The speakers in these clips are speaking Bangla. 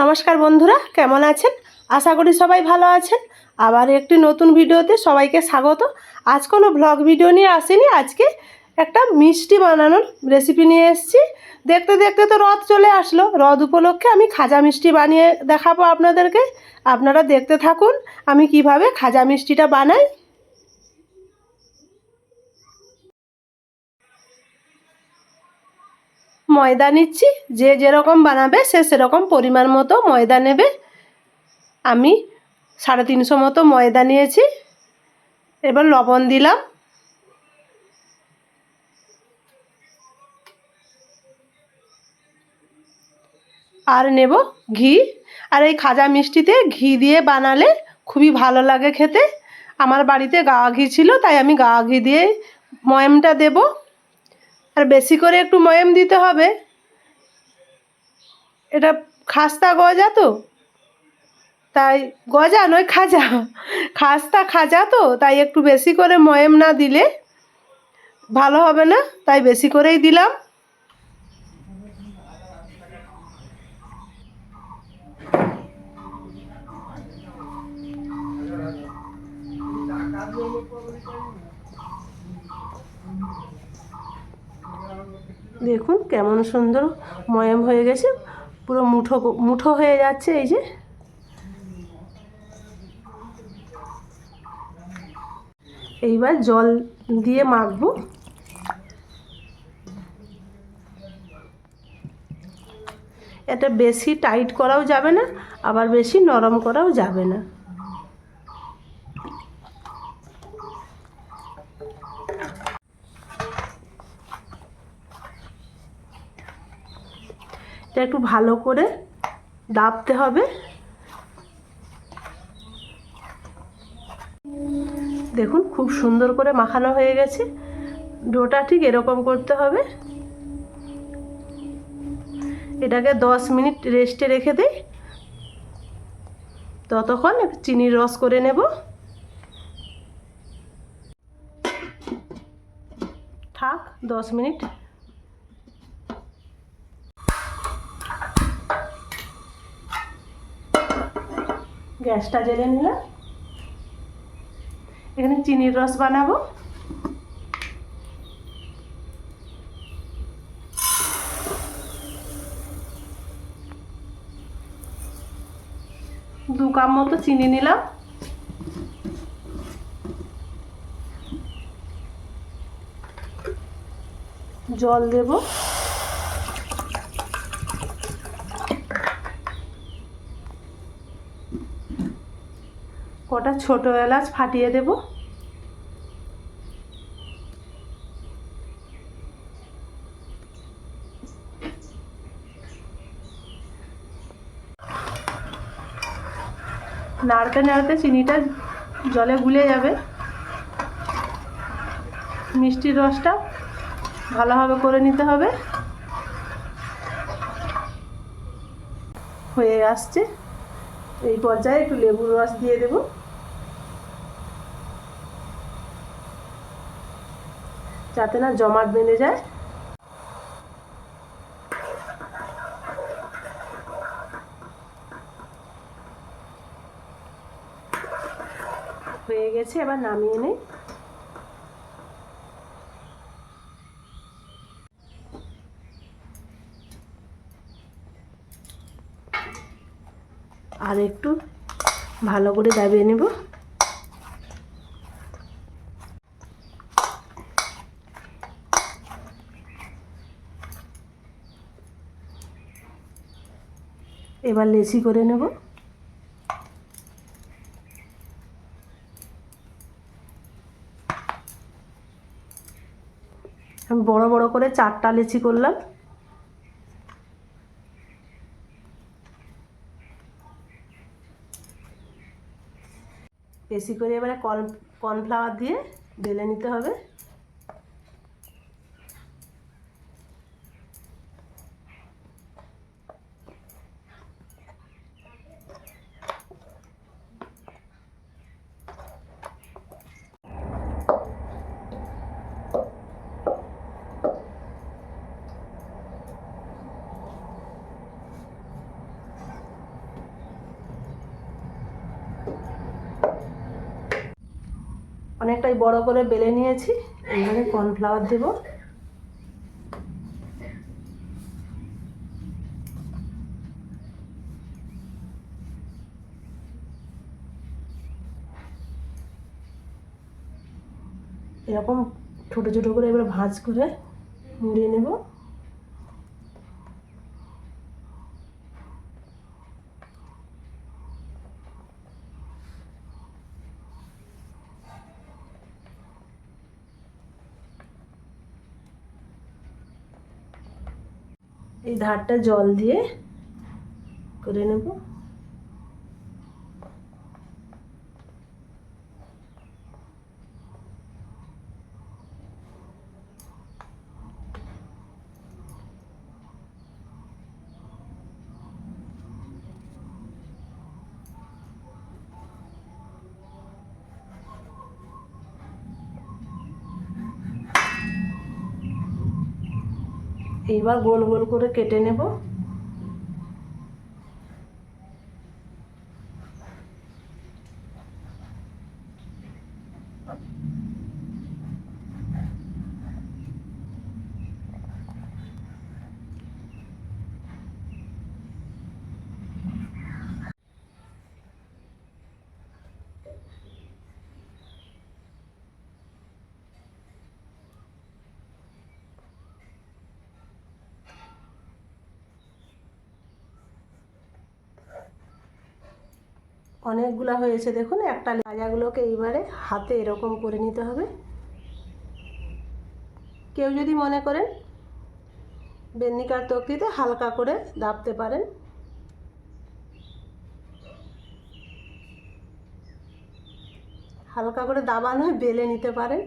নমস্কার বন্ধুরা, কেমন আছেন? আশা করি সবাই ভালো আছেন। আবার একটি নতুন ভিডিওতে সবাইকে স্বাগত। আজ কোনো ব্লগ ভিডিও নিয়ে আসেনি, আজকে একটা মিষ্টি বানানোর রেসিপি নিয়ে এসেছি। দেখতে দেখতে তো রথ চলে আসলো। রথ উপলক্ষে আমি খাজা মিষ্টি বানিয়ে দেখাবো আপনাদেরকে। আপনারা দেখতে থাকুন, আমি কীভাবে খাজা মিষ্টিটা বানাই। ময়দা নিচ্ছি, যে যেরকম বানাবে সে সেরকম পরিমাণ মতো ময়দা নেবে। আমি সাড়ে তিনশো মতো ময়দা নিয়েছি। এবার লবণ দিলাম। আর নেব ঘি। আর এই খাজা মিষ্টিতে ঘি দিয়ে বানালে খুবই ভালো লাগে খেতে। আমার বাড়িতে গাওয়া ঘি ছিল, তাই আমি গাওয়া ঘি দিয়ে ময়মটা দেবো। আর বেশি করে একটু ময়ম দিতে হবে। এটা খাস্তা গজা তো। তাই গজা নয়, খাজা। খাস্তা খাজা তো, তাই একটু বেশি করে ময়ম না দিলে ভালো হবে না। তাই বেশি করেই দিলাম। দেখুন কেমন সুন্দর ময়াম হয়ে গেছে, পুরো মুঠো মুঠো হয়ে যাচ্ছে এই যে। এইবার জল দিয়ে মাখবো। এটা বেশি টাইট করাও যাবে না, আবার বেশি নরম করাও যাবে না। এটা একটু ভালো করে দাবতে হবে। দেখুন, খুব সুন্দর করে মাখানো হয়ে গেছে। ডোটা ঠিক এরকম করতে হবে। এটাকে দশ মিনিট রেস্টে রেখে দেই। ততক্ষণ চিনির রস করে নেব। থাক, দশ মিনিট গ্যাসটা জেলে নিলাম এখানে চিনির রস বানাবো। দু কাপ মতো চিনি নিলাম। জল দেবো। কটা ছোটো এলাচ ফাটিয়ে দেব। নাড়তে নাড়তে চিনিটা জলে গুলে যাবে। মিষ্টির রসটা ভালোভাবে করে নিতে হবে। হয়ে আসছে। এই পর্যায়ে একটু লেবুর রস দিয়ে দেব। যাতে না জমাট বেঁধে যায়। হয়ে গেছে, এবার নামিয়ে নেই। আর একটু ভালো করে দাবিয়ে নেব। এবার লেচি করে নেব। আমি বড় বড় করে চারটা লেচি করলাম। বেশি করে এবারে কর্ন কর্নফ্লাওয়ার দিয়ে বেলে নিতে হবে। অনেকটাই বড় করে বেলে নিয়েছি। এবারে কর্নফ্লাওয়ার দেব। এরকম ছোটো ছোটো করে এবার ভাঁজ করে মুড়িয়ে নেব। এই ধারটা জল দিয়ে করে নেব। এইবার গোল গোল করে কেটে নেব। অনেকগুলো হয়েছে, দেখুন, একটা লাজাগুলোকে এইবারে হাতে এরকম করে নিতে হবে। কেউ যদি মনে করেন বেন্নিকার তক্তিতে হালকা করে দাবতে পারেন। হালকা করে দাবানো বেলে নিতে পারেন।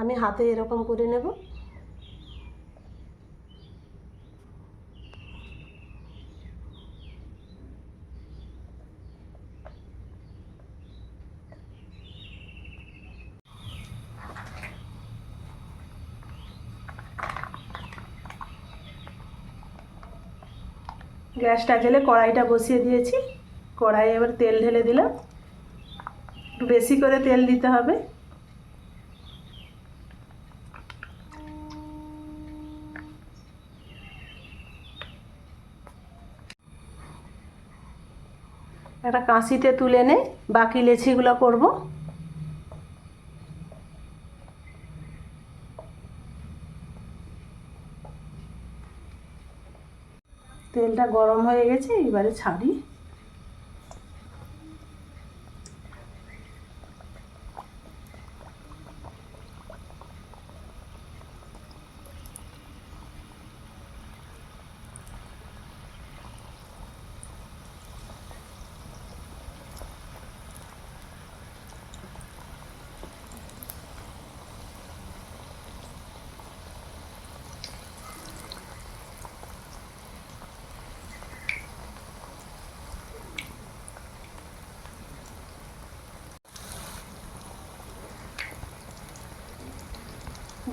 আমি হাতে এরকম করে নেব। গ্যাসটা জেলে কড়াইটা বসিয়ে দিয়েছি। কড়াইয়ে এবার তেল ঢেলে দিলাম। একটু বেশি করে তেল দিতে হবে। একটা কাঁচিতে তুলে নে। বাকি লেচিগুলো করব। তেলটা গরম হয়ে গেছে এবারে ছাড়ি।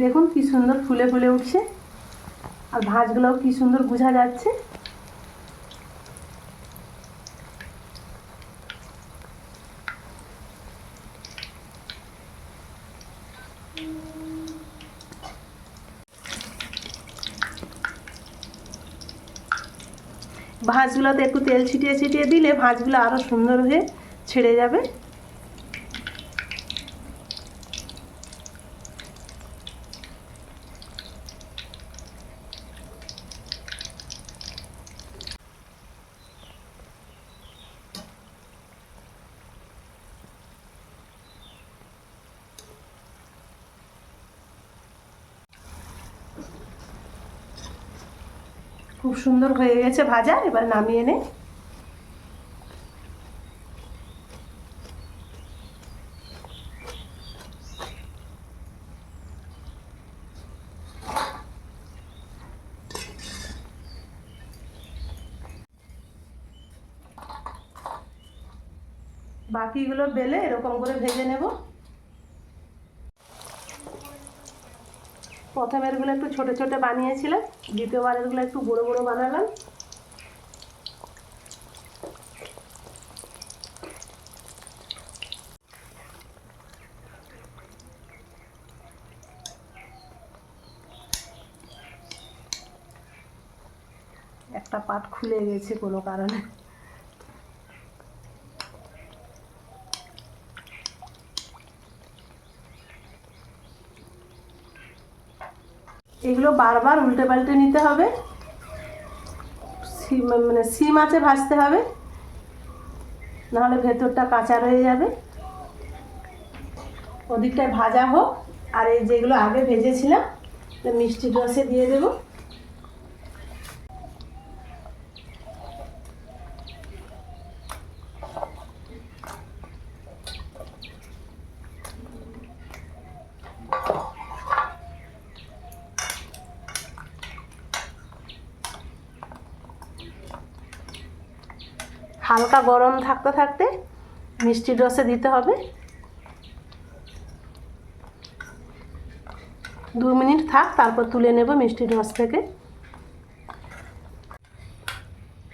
দেখুন কি সুন্দর ফুলে ফুলে উঠছে। আর ভাঁজগুলোও কি সুন্দর বোঝা যাচ্ছে। ভাঁজগুলোতে একটু তেল ছিটিয়ে ছিটিয়ে দিলে ভাঁজগুলো আরও সুন্দর হয়ে ছেড়ে যাবে। সুন্দর হয়ে গেছে ভাজা এবার নামিয়ে নে। বাকিগুলো বেলে এরকম করে ভেজে নেব। প্রথমেরগুলো একটু ছোট ছোট বানিয়েছিলাম দ্বিতীয়বারেরগুলো একটু বড় বড় বানালাম। একটা পাট খুলে গেছে কোনো কারণে। এগুলো বারবার উল্টে পাল্টে নিতে হবে। মানে সিম আছে ভাজতে হবে। নাহলে ভেতরটা কাঁচা রয়ে যাবে। ওদিকটায় ভাজা হোক। আর এই যেগুলো আগে ভেজেছিলাম মিষ্টি রসে দিয়ে দেবো। হালকা গরম থাকতে থাকতে মিষ্টির রসে দিতে হবে। দু মিনিট থাক, তারপর তুলে নেব মিষ্টির রস থেকে।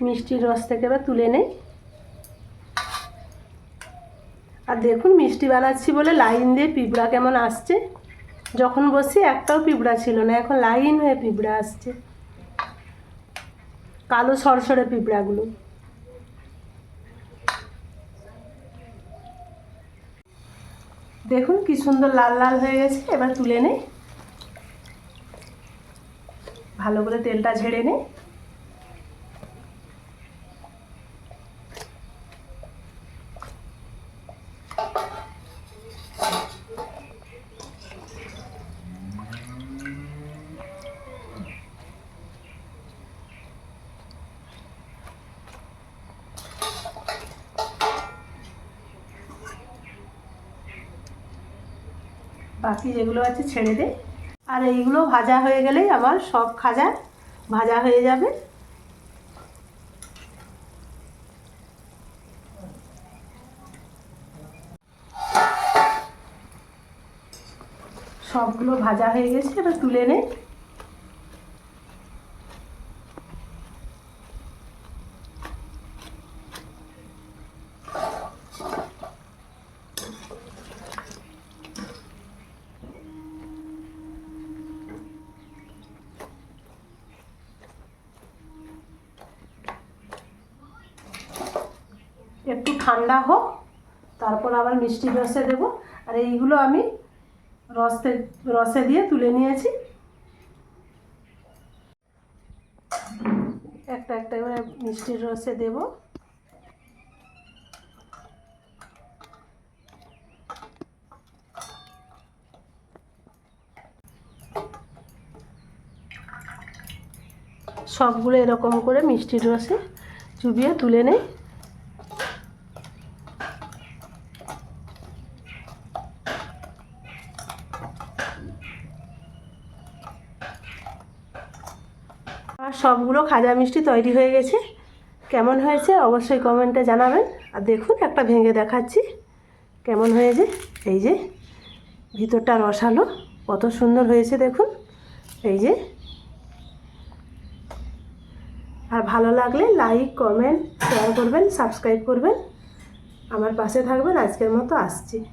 মিষ্টির রস থেকে এবার তুলে নেই। আর দেখুন, মিষ্টি বানাচ্ছি বলে লাইন দিয়ে পিঁপড়া কেমন আসছে। যখন বসি একটাও পিঁপড়া ছিল না, এখন লাইন হয়ে পিঁপড়া আসছে। কালো সরসরে পিঁপড়াগুলো। দেখুন কি সুন্দর লাল লাল হয়ে গেছে, এবার তুলে নে। ভালো করে তেলটা ঝেড়ে নেই বাকি যেগুলো আছে ছেড়ে দে। আর এইগুলো ভাজা হয়ে গেলেই আমার সব খাজা ভাজা হয়ে যাবে। সবগুলো ভাজা হয়ে গেছে, এবার তুলে নে একটু ঠান্ডা হোক, তারপর আবার মিষ্টি রসে দেব। আর এইগুলো আমি রসে রসে দিয়ে তুলে নিয়েছি। একটা একটা করে মিষ্টির রসে দেব। সবগুলো এরকম করে মিষ্টির রসে চুবিয়ে তুলে নেই। আর সবগুলো খাজা মিষ্টি তৈরি হয়ে গেছে। কেমন হয়েছে অবশ্যই কমেন্টে জানাবেন। আর দেখুন, একটা ভেঙে দেখাচ্ছি। কেমন হয়েছে? এই যে, ভিতরটা রসালো। কত সুন্দর হয়েছে দেখুন। এই যে। আর ভালো লাগলে লাইক, কমেন্ট শেয়ার করবেন সাবস্ক্রাইব করবেন। আমার পাশে থাকবেন। আজকের মতো আসছি।